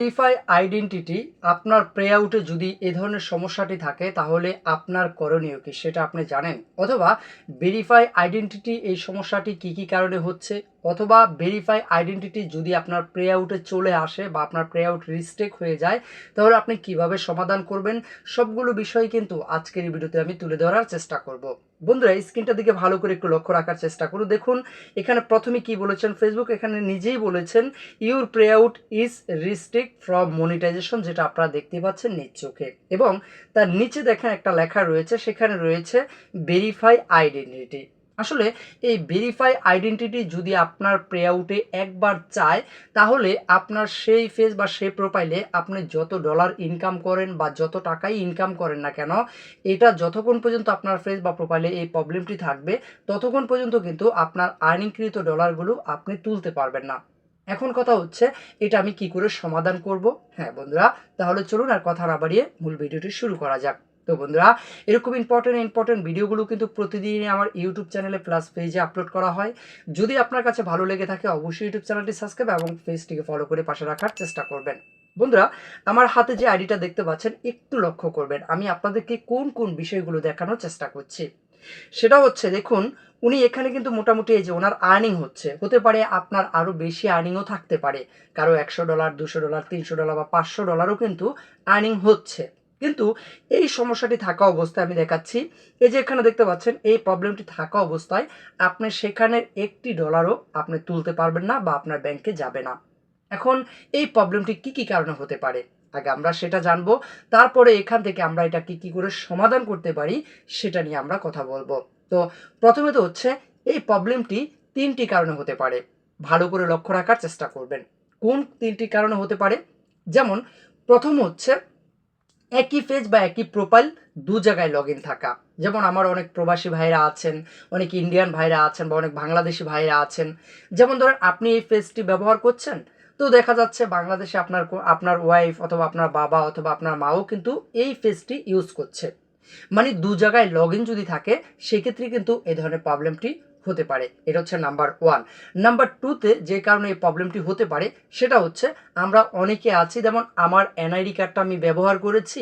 Verify identity আপনার pray আউটে যদি এ ধরনের সমস্যাটি থাকে, তাহলে আপনার করণীয় কি? সেটা আপনি জানেন। অথবা ভেরিফাই আইডেন্টিটি এই সমস্যাটি কি কি কারণে হচ্ছে? অথবা ভেরিফাই আইডেন্টিটি যদি আপনার প্রে আউটে চলে আসে বা আপনার প্রে আউট রিস্টেক হয়ে যায়, তাহলে আপনি কীভাবে সমাধান করবেন? সবগুলো বিষয় কিন্তু আজকের এই ভিডিওতে আমি তুলে ধরার চেষ্টা করব। বন্ধুরা স্ক্রিনটার দিকে ভালো করে একটু লক্ষ্য রাখার চেষ্টা করুন। দেখুন, এখানে প্রথমে কি বলেছেন ফেসবুক এখানে নিজেই বলেছেন your pay out is restrict from monetization যেটা আপনারা দেখতে পাচ্ছেন নিজ চোখে। এবং তার নিচে দেখেন একটা লেখা রয়েছে, সেখানে রয়েছে ভেরিফাই আইডেন্টিটি আসলে এই ভেরিফাই আইডেন্টিটি যদি আপনার প্রে আউটে একবার চায় তাহলে আপনার সেই ফেস বা সেই প্রোফাইলে আপনি যত ডলার ইনকাম করেন বা যত টাকাই ইনকাম করেন না কেন, এটা যতক্ষণ পর্যন্ত আপনার ফেস বা প্রোফাইলে এই প্রবলেমটি থাকবে, ততক্ষণ পর্যন্ত কিন্তু আপনার আর্নিংকৃত ডলারগুলো আপনি তুলতে পারবেন না। এখন কথা হচ্ছে, এটা আমি কি করে সমাধান করব? হ্যাঁ বন্ধুরা, তাহলে চলুন আর কথা না বাড়িয়ে মূল ভিডিওটি শুরু করা যাক। তো বন্ধুরা, এরকম ইম্পর্টেন্ট ইম্পর্টেন্ট ভিডিওগুলো কিন্তু প্রতিদিনই আমার ইউটিউব চ্যানেলে প্লাস পেজে আপলোড করা হয়। যদি আপনার কাছে ভালো লেগে থাকে, অবশ্যই ইউটিউব চ্যানেলটি সাবস্ক্রাইব এবং পেজটিকে ফলো করে পাশে রাখার চেষ্টা করবেন। বন্ধুরা, আমার হাতে যে আইডিটা দেখতে পাচ্ছেন, একটু লক্ষ্য করবেন। আমি আপনাদেরকে কোন কোন বিষয়গুলো দেখানোর চেষ্টা করছি। সেটা হচ্ছে, দেখুন, উনি এখানে কিন্তু মোটামুটি এই যে ওনার আর্নিং হচ্ছে। হতে পারে আপনার আরও বেশি আর্নিংও থাকতে পারে। কারও একশো ডলার দুশো ডলার তিনশো ডলার বা পাঁচশো ডলারও কিন্তু আর্নিং হচ্ছে। কিন্তু এই সমস্যাটি থাকা অবস্থায় আমি দেখাচ্ছি। এই যে এখানে দেখতে পাচ্ছেন, এই প্রবলেমটি থাকা অবস্থায় আপনি সেখানের একটি ডলারও আপনি তুলতে পারবেন না বা আপনার ব্যাংকে যাবে না। এখন এই প্রবলেমটি কি কি কারণে হতে পারে? আগে আমরা সেটা জানব, তারপরে এখান থেকে আমরা এটা কি কি করে সমাধান করতে পারি সেটা নিয়ে আমরা কথা বলব। তো প্রথমে তো হচ্ছে, এই প্রবলেমটি তিনটি কারণে হতে পারে। ভালো করে লক্ষ্য রাখার চেষ্টা করবেন। কোন তিনটি কারণে হতে পারে? যেমন, প্রথম হচ্ছে একই ফেজ বা একই প্রোফাইল দু জায়গায় লগ ইন থাকা। যেমন আমার অনেক প্রবাসী ভাইরা আছেন, অনেক ইন্ডিয়ান ভাইরা আছেন বা অনেক বাংলাদেশি ভাইরা আছেন। যেমন ধরেন আপনি এই ফেজটি ব্যবহার করছেন, তো দেখা যাচ্ছে বাংলাদেশে আপনার আপনার ওয়াইফ অথবা আপনার বাবা অথবা আপনার মাও কিন্তু এই ফেজটি ইউজ করছে। মানে দু জায়গায় লগ ইন যদি থাকে, সেক্ষেত্রে কিন্তু এই ধরনের প্রবলেমটি হতে পারে। এটা হচ্ছে নাম্বার ওয়ান নাম্বার টুতে যে কারণে এই প্রবলেমটি হতে পারে, সেটা হচ্ছে আমরা অনেকে আছি, যেমন আমার এনআইডি কার্ডটা আমি ব্যবহার করেছি,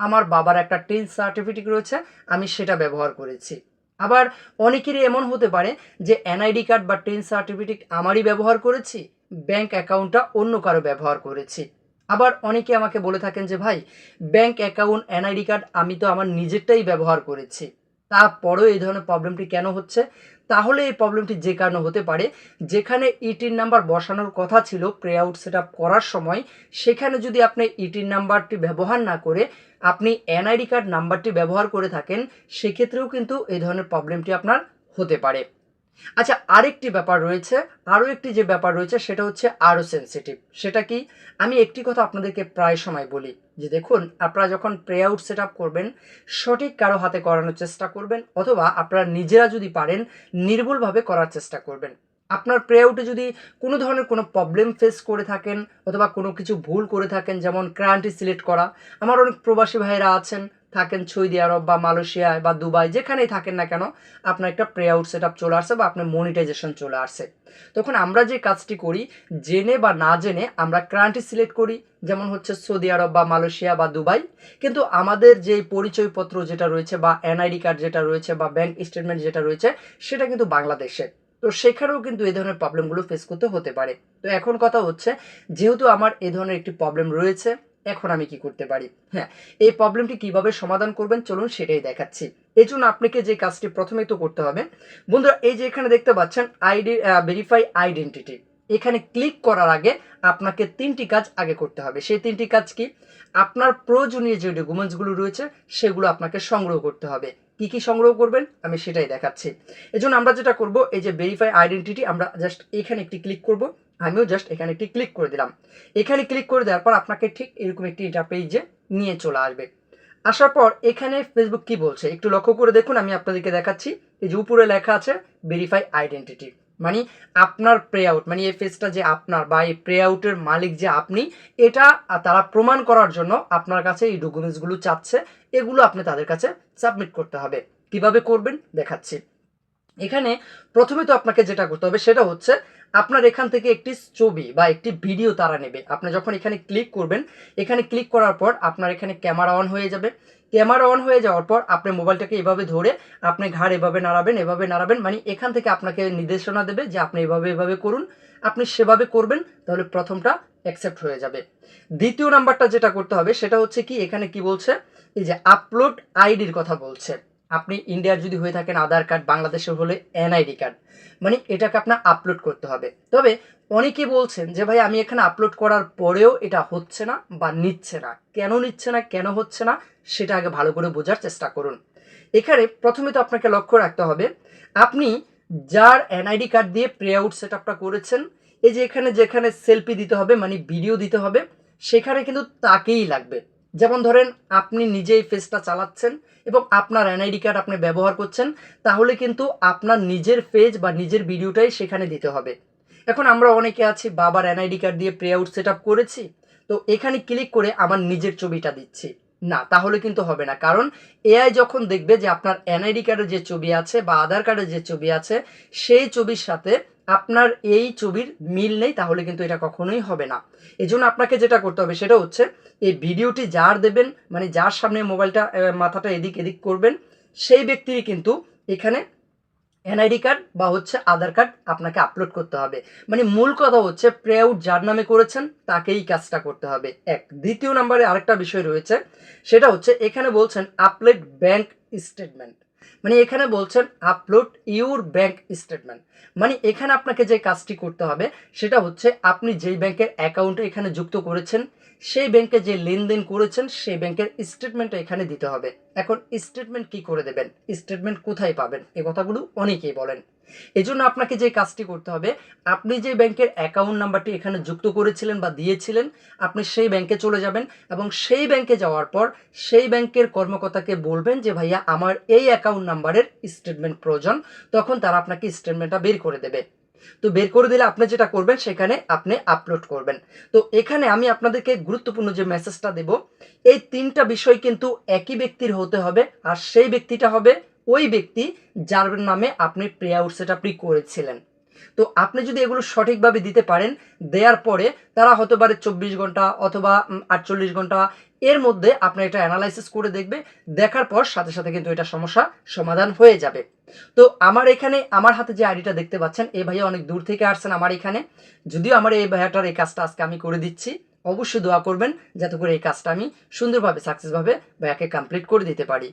আমার বাবার একটা টেন সার্টিফিকেট রয়েছে, আমি সেটা ব্যবহার করেছি। আবার অনেকেরই এমন হতে পারে যে এনআইডি কার্ড বা টেন সার্টিফিকেট আমারই ব্যবহার করেছি ব্যাংক অ্যাকাউন্টটা অন্য কারও ব্যবহার করেছি। আবার অনেকে আমাকে বলে থাকেন যে, ভাই ব্যাংক অ্যাকাউন্ট এনআইডি কার্ড আমি তো আমার নিজেরটাই ব্যবহার করেছি। তারপরেও এই ধরনের প্রবলেমটি কেন হচ্ছে? তাহলে এই প্রবলেমটি যে কারণে হতে পারে, যেখানে ইটির নাম্বার বসানোর কথা ছিল প্রে আউট সেট করার সময়, সেখানে যদি আপনি ইটির নাম্বারটি ব্যবহার না করে আপনি এনআইডি কার্ড নাম্বারটি ব্যবহার করে থাকেন, সেক্ষেত্রেও কিন্তু এই ধরনের প্রবলেমটি আপনার হতে পারে। আচ্ছা আরেকটি ব্যাপার রয়েছে, আরও একটি যে ব্যাপার রয়েছে সেটা হচ্ছে আরও সেন্সিটিভ সেটা কি? আমি একটি কথা আপনাদেরকে প্রায় সময় বলি, যে দেখুন, আপনারা যখন প্রে আউট সেট করবেন, সঠিক কারও হাতে করানোর চেষ্টা করবেন, অথবা আপনারা নিজেরা যদি পারেন, নির্ভুলভাবে করার চেষ্টা করবেন। আপনার প্রে আউটে যদি কোনো ধরনের কোনো প্রবলেম ফেস করে থাকেন, অথবা কোনো কিছু ভুল করে থাকেন, যেমন ক্রান্টি সিলেক্ট করা। আমার অনেক প্রবাসী ভাইরা আছেন থাকেন সৌদি আরব বা মালয়েশিয়ায় বা দুবাই, যেখানেই থাকেন না কেন, আপনার একটা প্রে আউট সেট আপ চলে আসছে বা আপনার মনিটাইজেশন চলে আসছে। তখন আমরা যে কাজটি করি, জেনে বা না জেনে আমরা ক্রান্টি সিলেক্ট করি, যেমন হচ্ছে সৌদি আরব বা মালয়েশিয়া বা দুবাই। কিন্তু আমাদের যে পরিচয়পত্র যেটা রয়েছে বা এনআইডি কার্ড যেটা রয়েছে বা ব্যাংক স্টেটমেন্ট যেটা রয়েছে, সেটা কিন্তু বাংলাদেশের তো সেখানেও কিন্তু এই ধরনের প্রবলেমগুলো ফেস করতে হতে পারে। তো এখন কথা হচ্ছে, যেহেতু আমার এ ধরনের একটি প্রবলেম রয়েছে এখন আমি কি করতে পারি? হ্যাঁ এই প্রবলেমটি কীভাবে সমাধান করবেন চলুন সেটাই দেখাচ্ছি। এই জন্য আপনাকে যে কাজটি প্রথমেই তো করতে হবে, বন্ধুরা এই যে এখানে দেখতে পাচ্ছেন আইডি ভেরিফাই আইডেন্টিটি এখানে ক্লিক করার আগে আপনাকে তিনটি কাজ আগে করতে হবে। সেই তিনটি কাজ কি? আপনার প্রয়োজনীয় যে ডকুমেন্টসগুলো রয়েছে সেগুলো আপনাকে সংগ্রহ করতে হবে। কি কি সংগ্রহ করবেন? আমি সেটাই দেখাচ্ছি। এজন্য আমরা যেটা করব, এই যে ভেরিফাই আইডেন্টিটি আমরা জাস্ট এখানে একটি ক্লিক করব। আমিও জাস্ট এখানে একটি ক্লিক করে দিলাম। এখানে ক্লিক করে দেওয়ার পর আপনাকে ঠিক এরকম একটি ইন্টারপেজে নিয়ে চলে আসবে। আসার পর এখানে ফেসবুক কি বলছে? একটু লক্ষ্য করে দেখুন, আমি আপনাদেরকে দেখাচ্ছি। এই যে উপরে লেখা আছে ভেরিফাই আইডেন্টিটি মানে আপনার প্রে আউট মানে এই ফেসটা যে আপনার বা এই প্রে আউটের মালিক যে আপনি, এটা তারা প্রমাণ করার জন্য আপনার কাছে এই ডকুমেন্টসগুলো চাচ্ছে, এগুলো আপনি তাদের কাছে সাবমিট করতে হবে। কীভাবে করবেন? দেখাচ্ছি। এখানে প্রথমে তো আপনাকে যেটা করতে হবে সেটা হচ্ছে আপনার এখান থেকে একটি ছবি বা একটি ভিডিও তারা নেবে। আপনি যখন এখানে ক্লিক করবেন, এখানে ক্লিক করার পর আপনার এখানে ক্যামেরা অন হয়ে যাবে। ক্যামেরা অন হয়ে যাওয়ার পর আপনি মোবাইলটাকে এভাবে ধরে আপনি ঘাড় এভাবে নাড়াবেন এভাবে নাড়াবেন মানে এখান থেকে আপনাকে নির্দেশনা দেবে যে আপনি এভাবে এভাবে করুন। আপনি সেভাবে করবেন, তাহলে প্রথমটা অ্যাকসেপ্ট হয়ে যাবে। দ্বিতীয় নাম্বারটা যেটা করতে হবে, সেটা হচ্ছে কি, এখানে কি বলছে? এই যে আপলোড আইডির কথা বলছে। আপনি ইন্ডিয়ার যদি হয়ে থাকেন আধার কার্ড বাংলাদেশের হলে এনআইডি কার্ড। মানে এটাকে আপনার আপলোড করতে হবে। তবে অনেকে বলছেন যে, ভাই, আমি এখানে আপলোড করার পরেও এটা হচ্ছে না বা নিচ্ছে না। কেন নিচ্ছে না, কেন হচ্ছে না, সেটা আগে ভালো করে বোঝার চেষ্টা করুন। এখানে প্রথমে তো আপনাকে লক্ষ্য রাখতে হবে, আপনি যার এনআইডি কার্ড দিয়ে প্রে আউট সেট আপটা করেছেন, এই যে এখানে যেখানে সেলফি দিতে হবে মানে ভিডিও দিতে হবে, সেখানে কিন্তু তাকেই লাগবে। যেমন ধরেন, আপনি নিজেই ফেসটা চালাচ্ছেন এবং আপনার এনআইডি কার্ড আপনি ব্যবহার করছেন, তাহলে কিন্তু আপনার নিজের পেজ বা নিজের ভিডিওটাই সেখানে দিতে হবে। এখন আমরা অনেকে আছি, বাবার এনআইডি কার্ড দিয়ে প্রে আউট সেট করেছি, তো এখানে ক্লিক করে আমার নিজের ছবিটা দিচ্ছি। না, তাহলে কিন্তু হবে না, কারণ এআই যখন দেখবে যে আপনার এনআইডি কার্ডের যে ছবি আছে বা আধার কার্ডের যে ছবি আছে, সেই ছবির সাথে আপনার এই ছবির মিল নেই, তাহলে কিন্তু এটা কখনোই হবে না। এই জন্য আপনাকে যেটা করতে হবে সেটা হচ্ছে, এই ভিডিওটি যার দেবেন মানে যার সামনে মোবাইলটা মাথাটা এদিক এদিক করবেন, সেই ব্যক্তিরই কিন্তু এখানে এনআইডি কার্ড বা হচ্ছে আধার কার্ড আপনাকে আপলোড করতে হবে। মানে মূল কথা হচ্ছে প্রে আউট যার নামে করেছেন, তাকেই কাজটা করতে হবে। এক, দ্বিতীয় নম্বরে আরেকটা বিষয় রয়েছে, সেটা হচ্ছে, এখানে বলছেন আপলেট ব্যাংক স্টেটমেন্ট মানে এখানে বলছেন আপলোড ইউর ব্যাংক স্টেটমেন্ট মানে এখানে আপনাকে যে কাজটি করতে হবে, সেটা হচ্ছে আপনি যেই ব্যাংকের অ্যাকাউন্টে এখানে যুক্ত করেছেন, সেই ব্যাংকে যে লেনদেন করেছেন, সেই ব্যাংকের স্টেটমেন্টটা এখানে দিতে হবে। এখন স্টেটমেন্ট কি করে দেবেন? স্টেটমেন্ট কোথায় পাবেন? এ কথাগুলো অনেকেই বলেন। এজন্য আপনাকে যে কাজটি করতে হবে, আপনি যে ব্যাংকের অ্যাকাউন্ট নাম্বারটি এখানে যুক্ত করেছিলেন বা দিয়েছিলেন, আপনি সেই ব্যাংকে চলে যাবেন এবং সেই ব্যাংকে যাওয়ার পর সেই ব্যাংকের কর্মকর্তাকে বলবেন যে, ভাইয়া, আমার এই অ্যাকাউন্ট নাম্বারের স্টেটমেন্ট প্রয়োজন। তখন তারা আপনাকে স্টেটমেন্টটা বের করে দেবে। তো বের করে দিলে আপনি যেটা করবেন, সেখানে আপনি আপলোড করবেন। তো এখানে আমি আপনাদেরকে গুরুত্বপূর্ণ যে মেসেজটা দেব, এই তিনটা বিষয় কিন্তু একই ব্যক্তির হতে হবে, আর সেই ব্যক্তিটা হবে ওই ব্যক্তি যার নামে আপনি প্রে আউট সেট আপনি করেছিলেন। তো আপনি যদি এগুলো সঠিকভাবে দিতে পারেন, দেওয়ার পরে তারা হতে পারে চব্বিশ ঘণ্টা অথবা আটচল্লিশ ঘণ্টা। এর মধ্যে আপনি এটা অ্যানালাইসিস করে দেখবে, দেখার পর সাথে সাথে কিন্তু এটা সমস্যা সমাধান হয়ে যাবে। তো আমার এখানে, আমার হাতে যে আইডিটা দেখতে পাচ্ছেন, এই ভাইয়া অনেক দূর থেকে আসছেন আমার এখানে। যদিও আমার এই ভাইয়াটার এই কাজটা আজকে আমি করে দিচ্ছি, অবশ্যই দোয়া করবেন, যাতে করে এই কাজটা আমি সুন্দরভাবে সাকসেসভাবে ভাইয়াকে কমপ্লিট করে দিতে পারি।